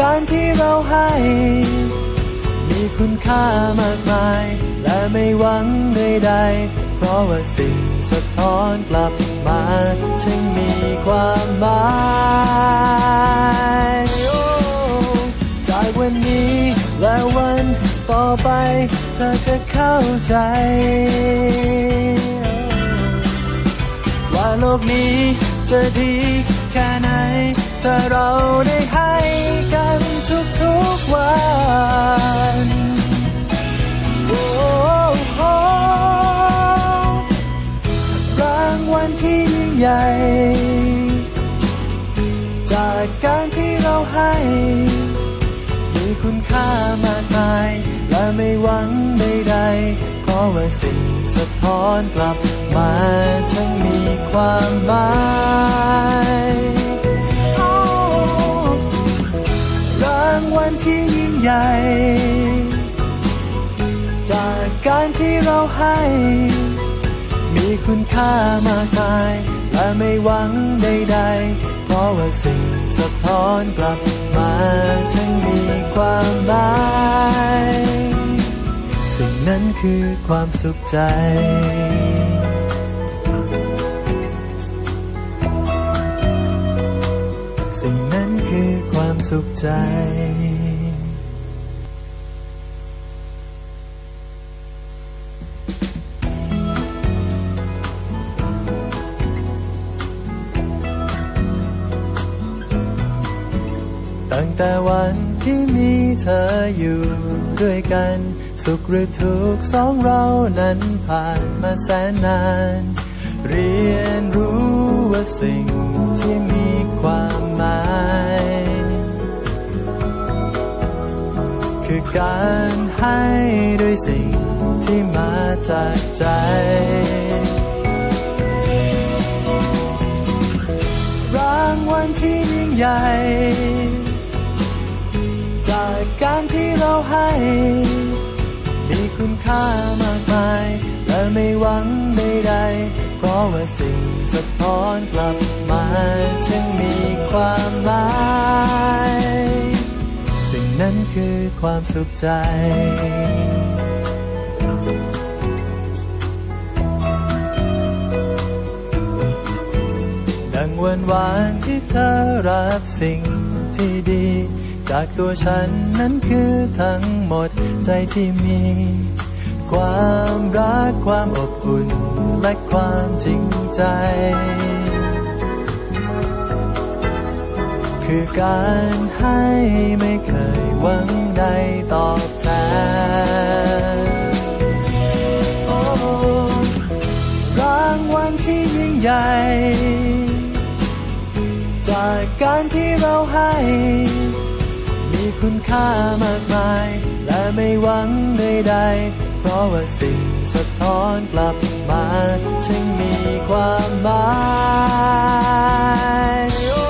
การที่เราให้ มีคุณค่ามากมาย และไม่หวังใดๆเพราะว่าสิ่งสะท้อนกลับมาช่างมีความหมายจากวันนี้และวันต่อไป เธอจะเข้าใจ ว่าโลกนี้จะดีแค่ไหน ถ้าเราได้ ที่ยิ่งใหญ่ จากการที่เราให้ มีคุณค่ามากมาย และไม่หวังใดๆเพราะว่าสิ่งสะท้อนกลับมาช่างมีความหมายรางวัลที่ยิ่งใหญ่ จากการที่เราให้ มีคุณค่ามากมายและไม่หวังใดๆ เพราะว่าสิ่งสะท้อนกลับมาช่างมีความหมายสิ่งนั้นคือความสุขใจสิ่งนั้นคือความสุขใจ ตั้งแต่วันที่มีเธออยู่ด้วยกัน สุขหรือทุกข์สองเรานั้นผ่านมาแสนนาน เรียนรู้ว่าสิ่งที่มีความหมาย คือการให้ด้วยสิ่งที่มาจากใจรางวัลที่ยิ่งใหญ่ จากการที่เราให้ มีคุณค่ามากมาย และไม่หวังใดๆเพราะว่าสิ่งสะท้อนกลับมาช่างมีความหมายสิ่งนั้นคือความสุขใจดังวันวานที่เธอรับสิ่งที่ดี จากตัวฉันนั้นคือทั้งหมดใจที่มี ความรักความอบอุ่นและความจริงใจ คือการให้ไม่เคยหวังใดตอบแทนโอ้รางวัลที่ยิ่งใหญ่ จากการที่เราให้ คุณค่ามากมาย และไม่หวังใดๆ เพราะว่าสิ่งสะท้อนกลับมาช่างมีความหมายโอ้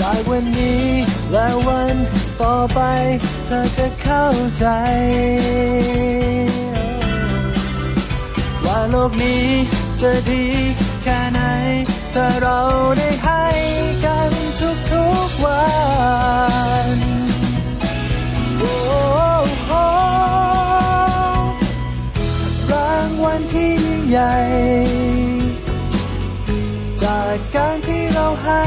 จากวันนี้และวันต่อไป เธอจะเข้าใจ ว่าโลกนี้จะดีแค่ไหน ถ้าเราได้ให้กัน วันที่ยิ่งใหญ่ จากการที่เราให้